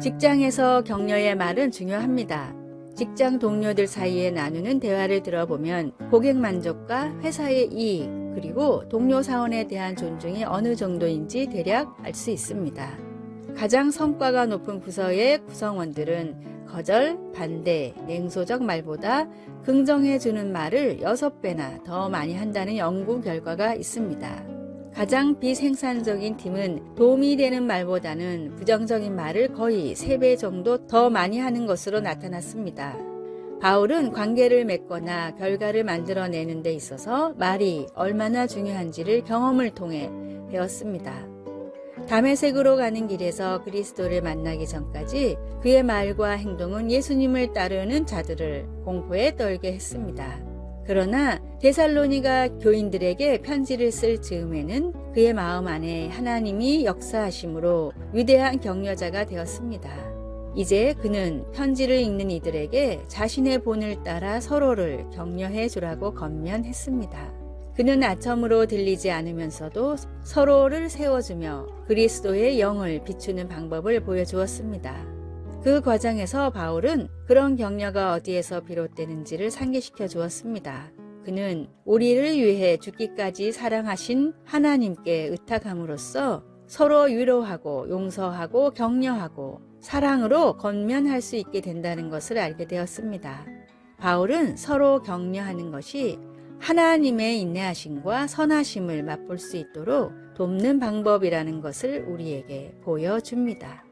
직장에서 격려의 말은 중요합니다. 직장 동료들 사이에 나누는 대화를 들어보면 고객 만족과 회사의 이익 그리고 동료 사원에 대한 존중이 어느 정도인지 대략 알 수 있습니다. 가장 성과가 높은 부서의 구성원들은 거절, 반대, 냉소적 말보다 긍정해주는 말을 6배나 더 많이 한다는 연구 결과가 있습니다. 가장 비생산적인 팀은 도움이 되는 말보다는 부정적인 말을 거의 3배 정도 더 많이 하는 것으로 나타났습니다. 바울은 관계를 맺거나 결과를 만들어내는 데 있어서 말이 얼마나 중요한지를 경험을 통해 배웠습니다. 담에색으로 가는 길에서 그리스도를 만나기 전까지 그의 말과 행동은 예수님을 따르는 자들을 공포에 떨게 했습니다. 그러나 데살로니가 교인들에게 편지를 쓸 즈음에는 그의 마음 안에 하나님이 역사하심으로 위대한 격려자가 되었습니다. 이제 그는 편지를 읽는 이들에게 자신의 본을 따라 서로를 격려해 주라고 건면했습니다. 그는 아첨으로 들리지 않으면서도 서로를 세워주며 그리스도의 영을 비추는 방법을 보여주었습니다. 그 과정에서 바울은 그런 격려가 어디에서 비롯되는지를 상기시켜 주었습니다. 그는 우리를 위해 죽기까지 사랑하신 하나님께 의탁함으로써 서로 위로하고 용서하고 격려하고 사랑으로 건면할 수 있게 된다는 것을 알게 되었습니다. 바울은 서로 격려하는 것이 하나님의 인내하심과 선하심을 맛볼 수 있도록 돕는 방법이라는 것을 우리에게 보여줍니다.